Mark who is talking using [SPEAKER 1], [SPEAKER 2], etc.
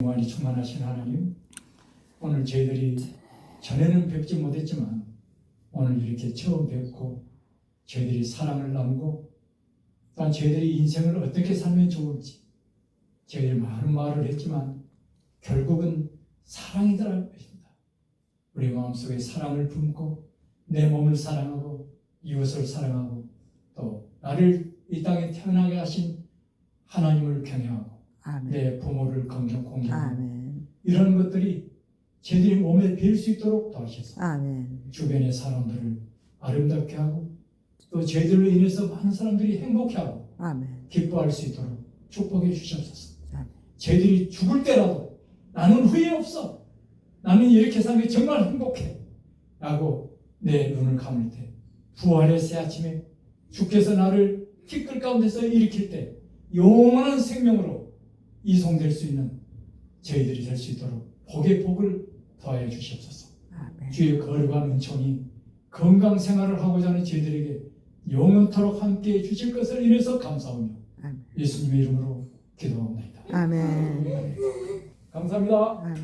[SPEAKER 1] 영원히 충만하신 하나님, 오늘 저희들이 전에는 뵙지 못했지만 오늘 이렇게 처음 뵙고 저희들이 사랑을 나누고 또한 저희들이 인생을 어떻게 살면 좋을지 저희들이 많은 말을 했지만 결국은 사랑이더라는 것입니다. 우리 마음속에 사랑을 품고 내 몸을 사랑하고 이웃을 사랑하고 또 나를 이 땅에 태어나게 하신 하나님을 경외하고
[SPEAKER 2] 아멘.
[SPEAKER 1] 내 부모를 공경, 공경하고
[SPEAKER 2] 아멘.
[SPEAKER 1] 이런 것들이 저희들이 몸에 배일 수 있도록 도와주셔서
[SPEAKER 2] 아멘.
[SPEAKER 1] 주변의 사람들을 아름답게 하고 또 저희들로 인해서 많은 사람들이 행복해하고
[SPEAKER 2] 아멘.
[SPEAKER 1] 기뻐할 수 있도록 축복해 주시옵소서. 저희들이 죽을 때라도 나는 후회 없어. 나는 이렇게 사는 게 정말 행복해. 라고 내 눈을 감을 때 부활의 새 아침에 주께서 나를 티끌 가운데서 일으킬 때 영원한 생명으로 이송될 수 있는 저희들이 될 수 있도록 복의 복을 더하여 주시옵소서.
[SPEAKER 2] 아멘.
[SPEAKER 1] 주의 거룩한 은총이 건강 생활을 하고자 하는 저희들에게 영원토록 함께 해 주실 것을 인해서 감사하며. 예수님의 이름으로 기도합니다.
[SPEAKER 2] 아멘.
[SPEAKER 1] 감사합니다.
[SPEAKER 2] 아멘.